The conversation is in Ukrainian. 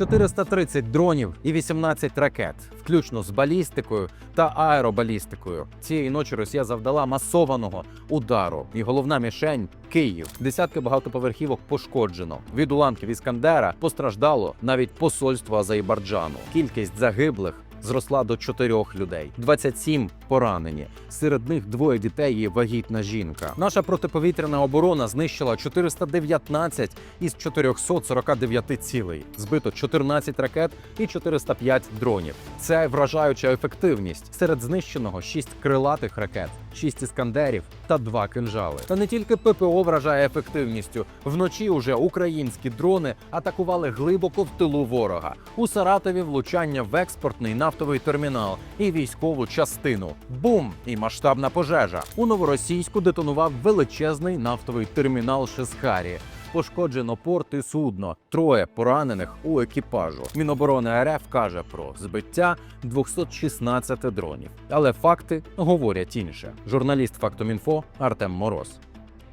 430 дронів і 18 ракет, включно з балістикою та аеробалістикою. Цієї ночі Росія завдала масованого удару, і головна мішень Київ. Десятки багатоповерхівок пошкоджено. Від уламків Іскандера постраждало навіть посольство Азербайджану. Кількість загиблих. Зросла до чотирьох людей, 27 поранені. Серед них двоє дітей і вагітна жінка. Наша протиповітряна оборона знищила 419 із 449 цілей. Збито 14 ракет і 405 дронів. Це вражаюча ефективність. Серед знищеного 6 крилатих ракет, 6 іскандерів та 2 кинжали. Та не тільки ППО вражає ефективністю. Вночі уже українські дрони атакували глибоко в тилу ворога. У Саратові влучання в експортний нафтовий термінал і військову частину. Бум! І масштабна пожежа. У новоросійську детонував величезний нафтовий термінал Шескарі Пошкоджено порт і судно. Троє поранених у екіпажу. Міноборони РФ каже про збиття 216 дронів. Але факти говорять інше. Журналіст Фактомінфо Артем Мороз.